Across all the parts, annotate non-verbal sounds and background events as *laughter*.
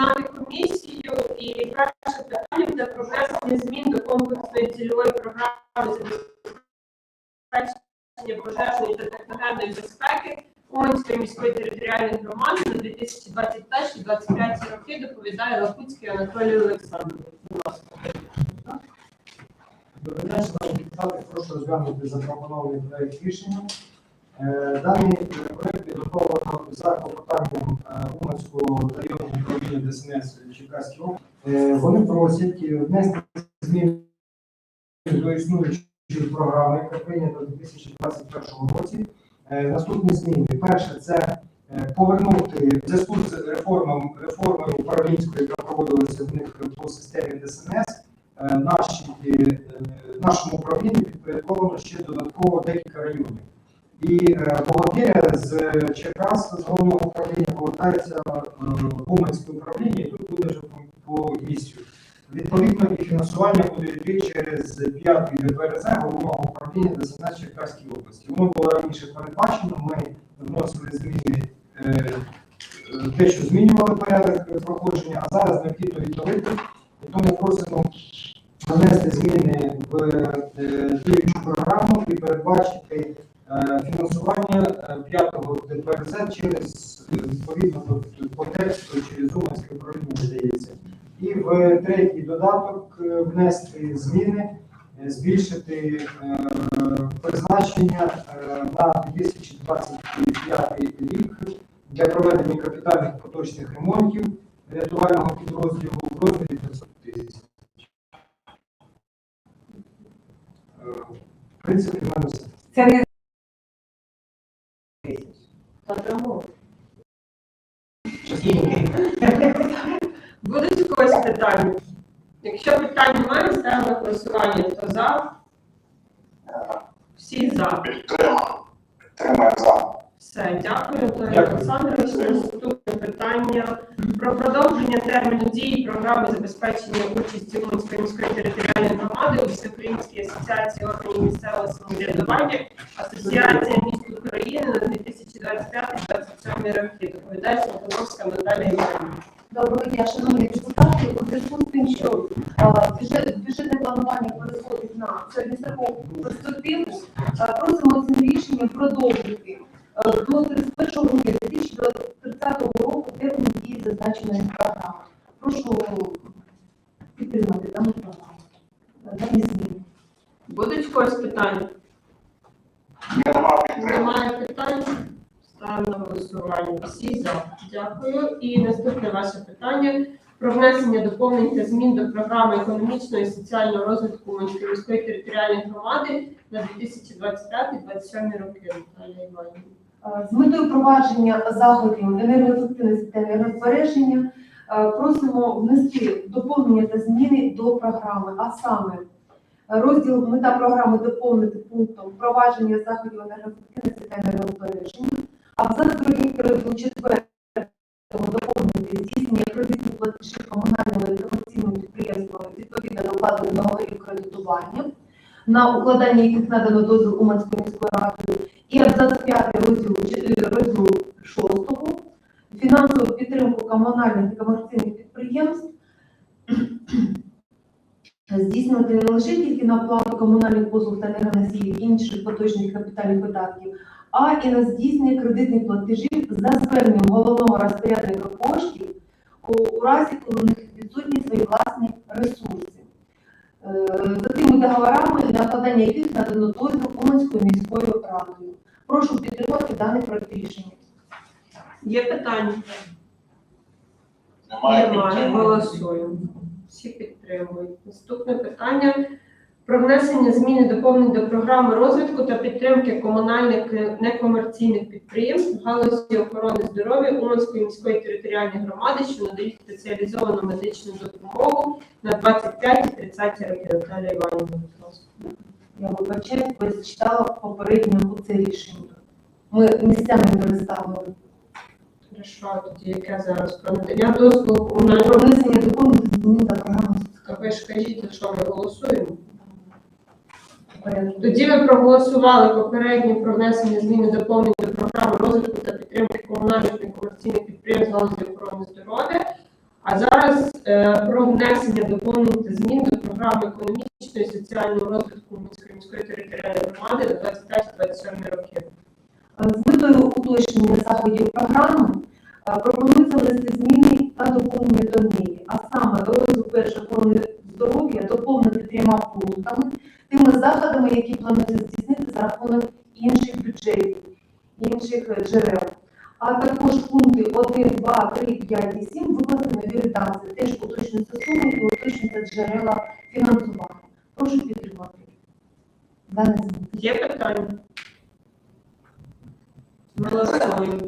знати комісію. І перше питання буде про змін до комплексної цільової програми забезпечення пожежної та техногенної безпеки Уманської міської територіальної громади на 2021-2025 роки доповідає Лапуцький Анатолій Олександрович. Добрий день, шановні депутати, прошу розглянути запропонований проект рішення. Е, Даний проект підготовлено за клопотанням е, Уманського районного управління ДСНС Черкаської. Е, Вони просять е, внести зміни до існуючої програми, яка прийнята у 2021 році. Е, Наступні зміни. Перше, це е, повернути в зв'язку з реформом, реформою управлінською, яка проводилася в них по системі ДСНС. Е, наші, е, нашому управлінню підпорядковано ще додатково декілька районів. І е, бухгалтерія з Черкас з головного управління повертається е, в Уманське управління, і тут буде вже по, місцю. Відповідно, і фінансування буде йти через п'ятий ДПРЗ головного управління ДСНС Черкаської області. Воно було раніше передбачено, ми вносили зміни, е, е, те, що змінювали порядок проходження, а зараз необхідно відновити. І тому просимо внести зміни в е, діючу програму і передбачити фінансування е, п'ятого ДПРЗ через е, відповідно по- тексту через Уманське управління здається. І в третій додаток е, внести зміни, збільшити призначення на 2025 рік для проведення капітальних поточних ремонтів рятувального підрозділу в розмірі 500 тисяч. В принципі, в мене все. Це не Та тому. Будуть когось питання? Якщо питань немає, ставимо голосування. Хто за? Всі за. Підтримав. Підтримуємо за. Все, дякую, Дякую. Олександрович. Наступне питання про продовження терміну дії програми забезпечення участі Уманської міської територіальної громади у Всеукраїнській асоціації органів місцевого самоврядування Асоціація міст України на 2025-2027 роки. Доповідає Солоновська Наталія Іванівна. доброго дня, шановні депутати. У зв'язку з тим, що бюджетне планування переходить на перспективу, е, просимо цим рішенням продовжити до 31 грудня 2030 року термін дії зазначеної програми. Прошу підтримати дану програму. Дані зміни. Будуть у когось питання? Немає питань. Ставимо на голосування. Всі за. Дякую. І наступне ваше питання про внесення доповнень та змін до програми економічного і соціального розвитку Уманської міської територіальної громади на 2025-2027 роки. Наталія Іванівна. З метою впровадження заходів енергоефективності та енергозбереження е, просимо внести доповнення та зміни до програми, а саме е, розділ мета програми доповнити пунктом впровадження заходів енергоефективності та енергозбереження, абзац другий розділ четвертого доповнити здійснення кредитних платежів комунальними та комерційними підприємствами відповідно до укладених договорів кредитування, на укладання яких надано дозвіл Уманської міської ради і абзац 5 розділу чотири- розділу 6 фінансову підтримку комунальних і комерційних підприємств *clears throat* здійснювати не лише тільки на оплату комунальних послуг та енергоносіїв інших поточних капітальних видатків, а і на здійснення кредитних платежів за зверненням головного розпорядника коштів у разі, коли у них відсутні свої власні ресурси. Е, За тими договорами, на укладання яких надано дозвіл Уманською міською радою. Прошу підтримати даний проект рішення. Є питання? Немає Немає. Голосуємо. Всі підтримують. Наступне питання про внесення змін і доповнень до програми розвитку та підтримки комунальних е, некомерційних підприємств в галузі охорони здоров'я Уманської міської територіальної громади, що надають спеціалізовану медичну допомогу на 25-30 роки. Наталія Іванівна. Я вибачаюсь, бо я зачитала попередньо це рішення. Ми місцями переставили. Хорошо, тоді яке зараз про надання дозволу комунального Про внесення доповнень до програми ви ж кажіть, за що ми голосуємо? Тоді ви проголосували попередньо про внесення змін і доповнень до програми розвитку та підтримки комунальних некомерційних підприємств галузі охорони здоров'я. А зараз е, про внесення доповнень та змін до програми економічного і соціального розвитку міської територіальної громади на 25-27 роки. З метою уточнення заходів програми е, пропонується внести зміни та доповнення до неї, а саме розділ першої охорони здоров'я доповнити трьома пунктами, тими заходами, які планується здійснити за рахунок інших бюджетів, інших е, джерел. А також пункти 1, 2, 3, 5 і 7 викласти в новій редакції. Теж уточнюються суми і уточнюються джерела фінансування. Прошу підтримати. Є питання? Голосуємо.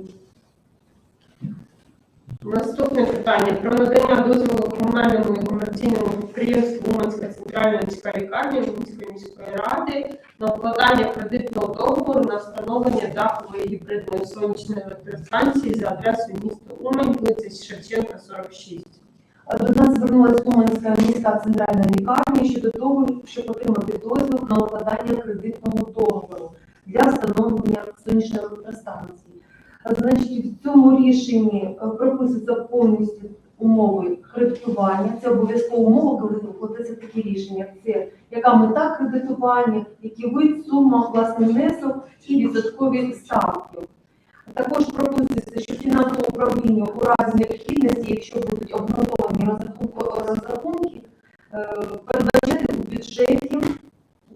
Наступне питання про надання дозволу комунальному і комерційному підприємству Уманська центральна міська лікарня Уманської міської ради на укладання кредитного договору на встановлення дахової гібридної сонячної електростанції за адресою міста Умань, вулиця Шевченка, 46. До нас звернулася Уманська міська центральна лікарня щодо того, щоб отримати дозвіл на укладання кредитного договору для встановлення сонячної електростанції. Значить, в цьому рішенні е, прописуються повністю умови кредитування. Це обов'язкова умова, коли укладається такі рішення. Це яка мета кредитування, який вид, сума, власний внесок і відсоткові ставки. Також прописується, що фінансове управління у разі необхідності, якщо будуть обґрунтовані розрахунки, е, передбачати у бюджеті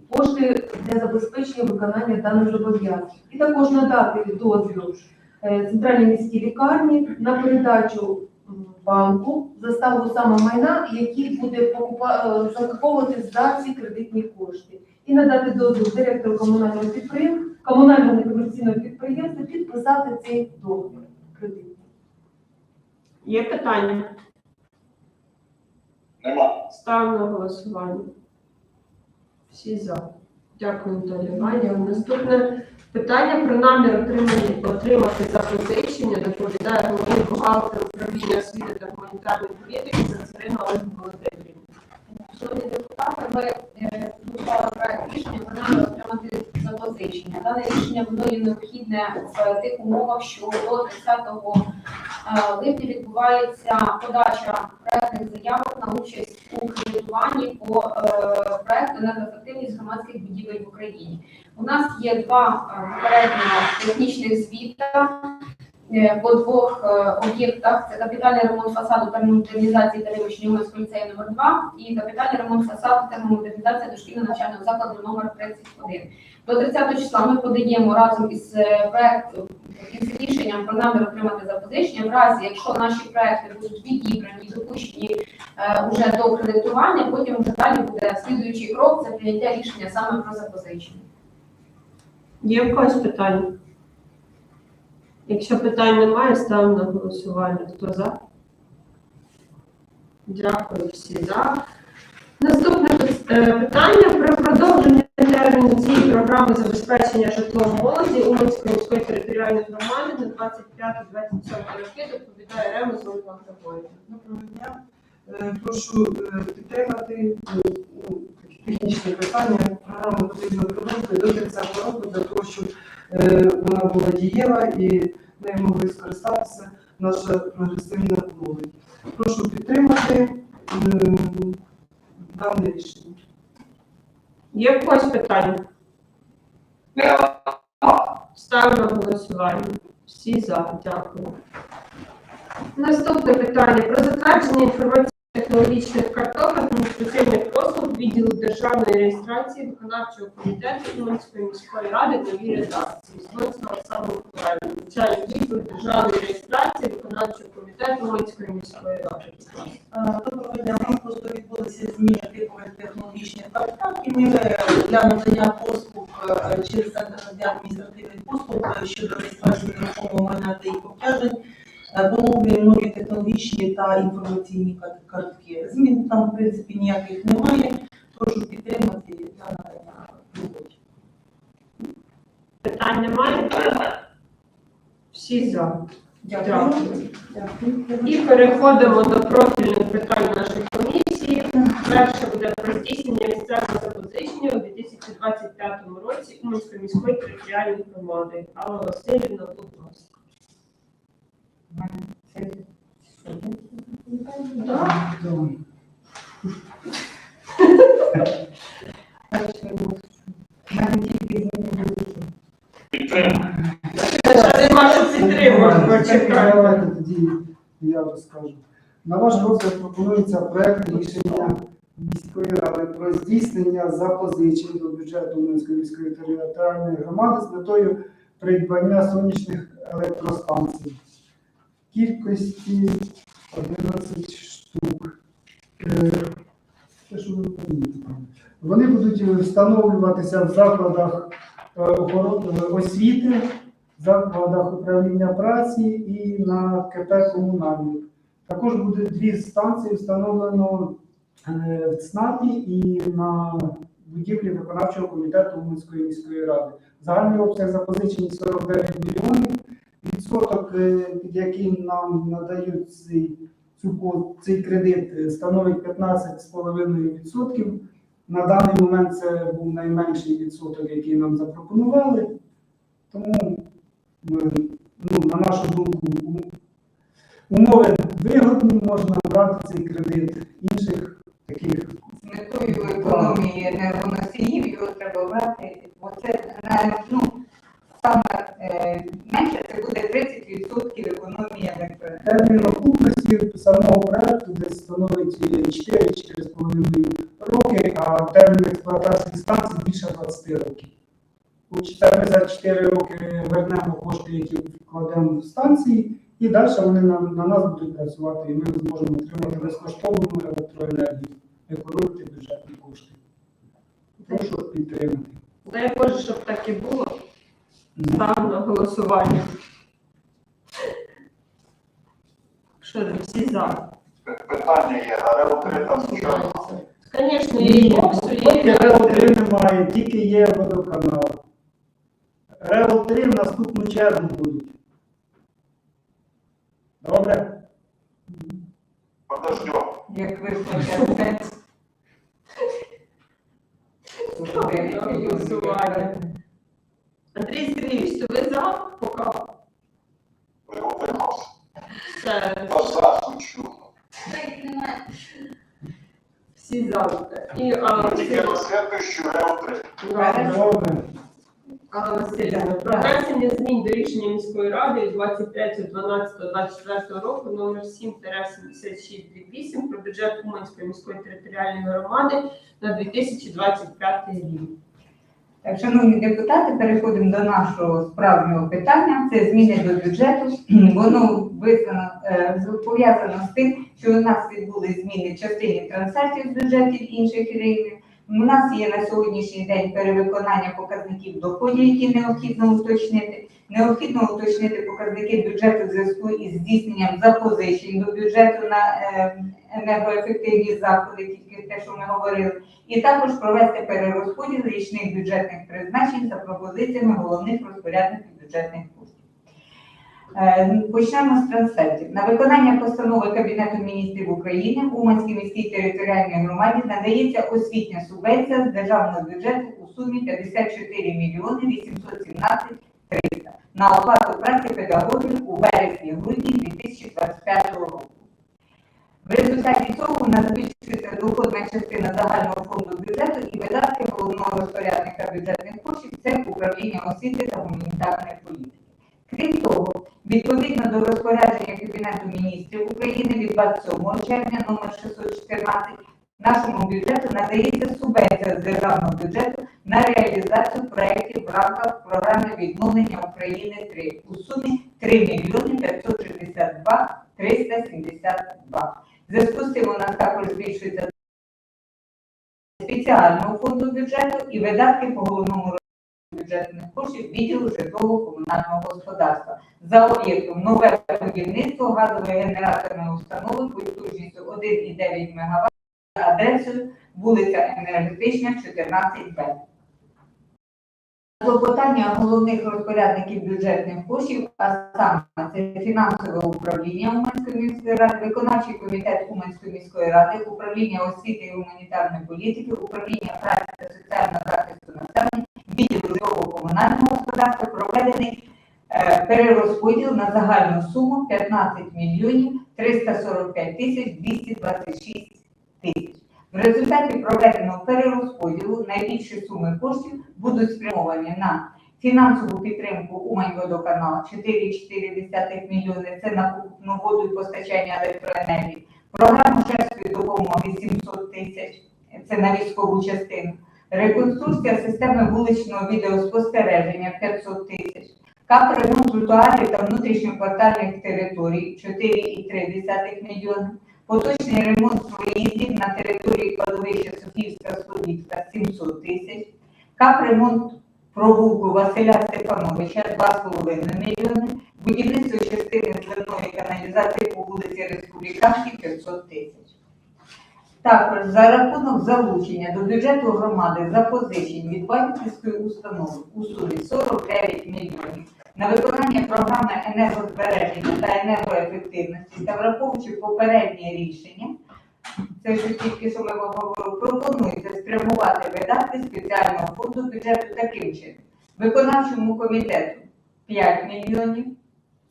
кошти для забезпечення виконання даних зобов'язань. І також надати дозвіл центральній міській лікарні на передачу банку заставу саме майна, який буде е, закуповувати за ці кредитні кошти. І надати дозвіл директору комунального підприємства, комунального некомерційного підприємства підписати цей договір кредитний. Є питання? Нема. Ставлю на голосування. Всі за. Дякую, Наталія. Наступне питання про намір отримати запозичення доповідає головний бухгалтер управління освіти та гуманітарної політики Зацарина Олег Володимирівна. Шановні депутати, ми е, проект рішення про намір отримати запозичення. Дане рішення воно є необхідне в тих умовах, що до 30 е, липня відбувається подача проектних заявок на участь у кредитуванні по е, проекту енергоефективність громадських будівель в Україні. У нас є два попередньо технічних звіта. Е, По двох е, об'єктах це капітальний ремонт фасаду та модернізації та Уманського ліцею номер 2 і капітальний ремонт фасаду та модернізація дошкільного навчального закладу номер 31. До 30 числа ми подаємо разом із е, проектом із рішенням про намір отримати запозичення. В разі, якщо наші проекти будуть відібрані допущені е, уже до кредитування, потім вже далі буде слідуючий крок це прийняття рішення саме про запозичення. Є в когось питання? Якщо питань немає, ставимо на голосування. Хто за? Дякую, всі за. Наступне е, питання про продовження терміну цієї програми забезпечення житлом молоді Уманської міської територіальної громади на 25-27 роки доповідає Ремес Ольга Григорівна. Доброго дня. Е, Прошу е, підтримати технічні питання. Програму потрібно продовжити до 30 року для того, щоб вона була дієва і нею могли скористатися наша прогресивна молодь. Прошу підтримати дане рішення. Є в когось питання? Ставлю на голосування. Всі за. Дякую. Наступне питання про затвердження інформаційно-технологічних карток адміністративних послуг відділу державної реєстрації виконавчого комітету Уманської міської ради новій редакції. Злочна Оксана Миколаївна, начальник відділу державної реєстрації виконавчого комітету Уманської міської ради. Е, Доброго дня. Нас просто відбулися зміни типових технологічних карток, і ми е, для надання послуг е, через центр надання адміністративних послуг щодо реєстрації нерухомого майна та їх обтяжень е, нові технологічні та інформаційні картки. Змін там, в принципі, ніяких немає. Прошу підтримати та надання роботі. Питань немає? Всі за. Дякую. І переходимо до профільних питань нашої комісії. Перше буде про здійснення місцевого запозичення у 2025 році Уманської міської територіальної громади. Алла Васильівна, будь ласка. Да. Підтримуємо. Це вашу підтримку. Почекайте. Давайте тоді я розкажу. На ваш розгляд пропонується проект рішення міської ради про здійснення запозичень до бюджету Уманської міської територіальної громади з метою придбання сонячних електростанцій. Кількості 11 штук. Е, Те, що ви. Вони будуть встановлюватися в закладах е, е, освіти, закладах управління праці і на КП комунальник. Також буде дві станції встановлено е, в ЦНАПі і на будівлі виконавчого комітету Уманської міської ради. Загальний обсяг запозичень 49 мільйонів. Відсоток, е, під яким нам надають цей, цю, цей кредит, е, становить 15,5%. На даний момент це був найменший відсоток, який нам запропонували. Тому ну, на нашу думку, умови вигодні, можна брати цей кредит. Інших таких метою економії енергоносіїв його треба брати, бо це ну, саме е, менше це буде 30% економії електроенергії. термін окупності самого проекту десь становить 4-4,5 роки, а термін експлуатації станції більше 20 років. Хоч ми за 4 роки вернемо кошти, які вкладемо в станції, і далі вони на, на нас будуть працювати, і ми зможемо отримати безкоштовну електроенергію, економити бюджетні кошти. Прошу підтримати. Дай Боже, щоб так і було. Ставимо на голосування. Що ви всі за? Питання є, а реутри там нічого. Звісно, і боксу, і Ревел 3 немає, тільки є водоканал. Ревел 3 в наступну чергу будуть. Добре? Подождем. Як ви хочете. голосування. Андрій Сергійович, то ви за? Поки Ви все, всі за. І. Алла Васильівна, про внесення змін до рішення міської ради від 23.12.24 року номер 7-7628 про бюджет Уманської міської територіальної громади на 2025 рік. Шановні депутати, переходимо до нашого справжнього питання. Це зміни до бюджету. *clears throat* Воно визнано е, пов'язано з тим, що у нас відбули зміни в частині трансфертів з бюджетів інших країн. У нас є на сьогоднішній день перевиконання показників доходів, які необхідно уточнити. Необхідно уточнити показники бюджету в зв'язку із здійсненням запозичень до бюджету на е, енергоефективні заходи, тільки те, що ми говорили і також провести перерозподіл річних бюджетних призначень за пропозиціями головних розпорядників бюджетних коштів. Е, Почнемо з трансфертів. На виконання постанови Кабінету міністрів України Уманській міській територіальній громаді надається освітня субвенція з державного бюджету у сумі 54 мільйони 817 300 на оплату праці педагогів у вересні-грудні 2025 року. В результаті цього нас збільшується доходна частина загального фонду бюджету і видатки головного розпорядника бюджетних коштів це управління освіти та гуманітарної політики. Крім того, відповідно до розпорядження Кабінету міністрів України від 27 червня номер 614 нашому бюджету надається субвенція з державного бюджету на реалізацію проєктів в рамках програми відновлення України 3 у сумі 3 мільйони 562 372. В зв'язку з цим у нас також збільшується спеціального фонду бюджету і видатки по головному розпорядженню бюджетних коштів відділу житлово-комунального господарства за об'єктом нове будівництво газової генераторної установи потужністю 1,9 МВт за адресою вулиця Енергетична, 14Б. Клопотання головних розпорядників бюджетних коштів, а саме це фінансове управління Уманської міської ради, виконавчий комітет Уманської міської ради, управління освіти і гуманітарної політики, управління праці та соціального захисту населення, відділ житлово комунального господарства проведений е, перерозподіл на загальну суму 15 мільйонів 345 тисяч 226 тисяч. В результаті проведеного перерозподілу найбільші суми коштів будуть спрямовані на фінансову підтримку Умань-Водоканал 4,4 мільйони, це на купну воду і постачання електроенергії, програму шерстної допомоги 700 тисяч, це на військову частину, реконструкція системи вуличного відеоспостереження 500 тисяч, капремонт тротуарів та внутрішньоквартальних територій 4,3 мільйони, поточний ремонт проїздів на території кладовища Софіївська Слобідська 700 тисяч, капремонт провулку Василя Степановича 2,5 мільйони, будівництво частини зливної каналізації по вулиці Республіканській 500 тисяч. Також за рахунок залучення до бюджету громади запозичень від банківської установи у сумі 49 мільйонів на виконання програми енергозбереження та енергоефективності та враховуючи попереднє рішення, це що тільки що ми говорили, пропонується спрямувати видатки спеціального фонду бюджету таким чином. Виконавчому комітету 5 мільйонів,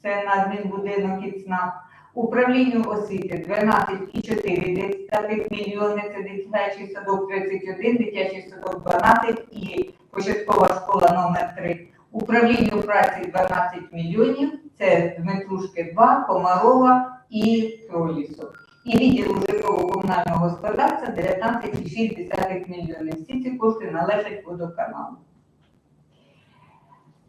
це на адмінбудинок і ЦНАП, управлінню освіти 12,4 мільйони, це дитячий садок 31, дитячий садок 12 і початкова школа номер 3 Управлінню праці 12 мільйонів, це Дмитрушки 2, Комарова і Пролісок. І відділу житлово-комунального господарства 19,6 мільйонів. Всі ці кошти належать водоканалу.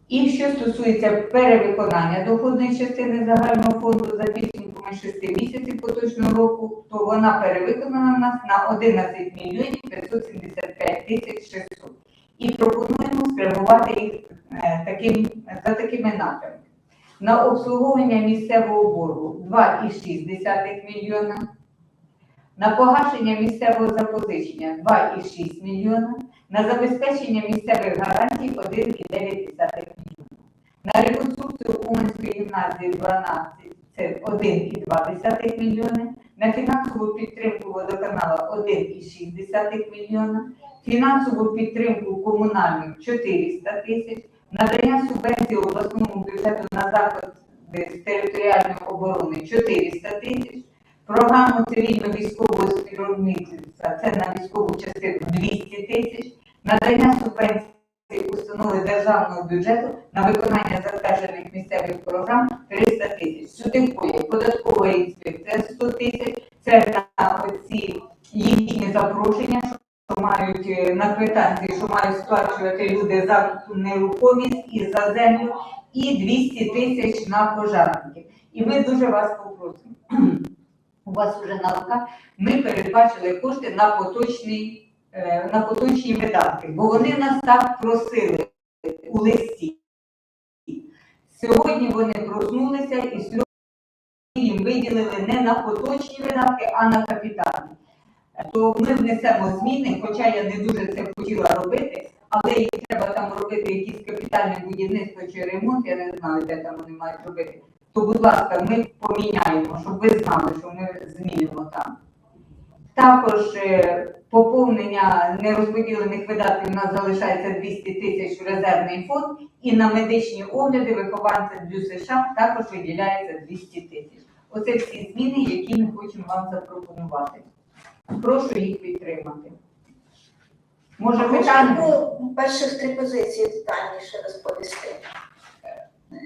І що стосується перевиконання доходної частини загального фонду за підсумками 6 місяців поточного року, то вона перевиконана в нас на 11 мільйонів 575 тисяч 600. І пропонуємо спрямувати їх таким, за такими напрямками. На обслуговування місцевого боргу 2,6 мільйона, на погашення місцевого запозичення 2,6 мільйона, на забезпечення місцевих гарантій 1,9 мільйона. На реконструкцію Уманської гімназії 12 це 1,2 мільйони, на фінансову підтримку водоканала 1,6 мільйона, фінансову підтримку комунальних 400 тисяч, надання субвенції обласному бюджету на заходи з територіальної оборони 400 тисяч, програму цивільно-військового співробітництва це на військову частину 200 тисяч, надання субвенції установи державного бюджету на виконання затверджених місцевих програм 300 тисяч. Сюди входять податкова інспекція 100 тисяч, це на оці їхні запрошення, що мають е, на квитанції, що мають сплачувати люди за нерухомість і за землю, і 200 тисяч на пожарників. І ми дуже вас попросимо. У вас вже на руках ми передбачили кошти на поточний, е, на поточні видатки, бо вони нас так просили у листі. Сьогодні вони проснулися і сьогодні їм виділили не на поточні видатки, а на капітальні. То ми внесемо зміни, хоча я не дуже це хотіла робити, але їх треба там робити якісь капітальне будівництво чи ремонт, я не знаю, де там вони мають робити. То, будь ласка, ми поміняємо, щоб ви знали, що ми змінимо там. Також е, поповнення нерозподілених видатків у нас залишається 200 тисяч в резервний фонд, і на медичні огляди вихованцям ДЮСШ США також виділяється 200 тисяч. Оце всі зміни, які ми хочемо вам запропонувати. Прошу їх підтримати. Може, питання? Ну, перших три позиції детальніше розповісти.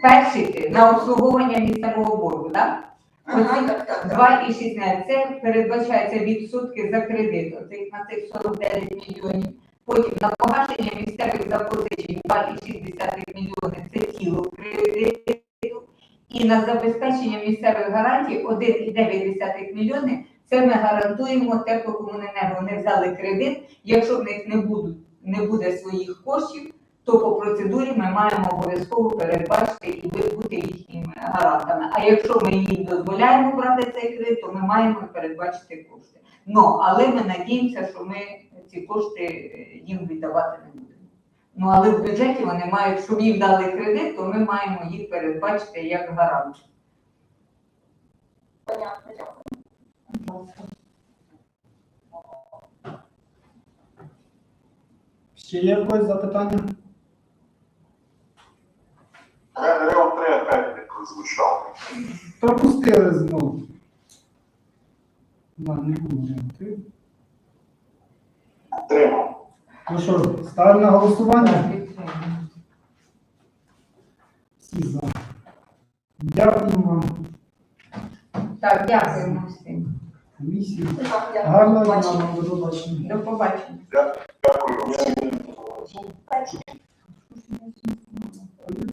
Перший на обслуговування місцевого боргу, так? Ага, так, так, так. 2,16. Це передбачається відсотки за кредит, оцих на цих 49 мільйонів. Потім на погашення місцевих запозичень 2,6 мільйони це тіло кредиту. І на забезпечення місцевих гарантій 1,9 мільйони це ми гарантуємо теплокомуненерго. Вони взяли кредит. Якщо в них не будуть не буде своїх коштів, то по процедурі ми маємо обов'язково передбачити і бути їхніми гарантами. А якщо ми їм дозволяємо брати цей кредит, то ми маємо передбачити кошти. Ну, але ми надіємося, що ми ці кошти е, їм віддавати не будемо. Ну, але в бюджеті вони мають, щоб їм дали кредит, то ми маємо їх передбачити як гарант. Понятно, дякую. Ще є якось запитання? РЕО чотири знову. Да, не було варіантів. Тримав. Ну що, ставимо на голосування? Всі за. Дякую вам. Так, дякуємо всім. Комісії. Так, Гарного дякую. дня вам, до побачення. До побачення. Дякую.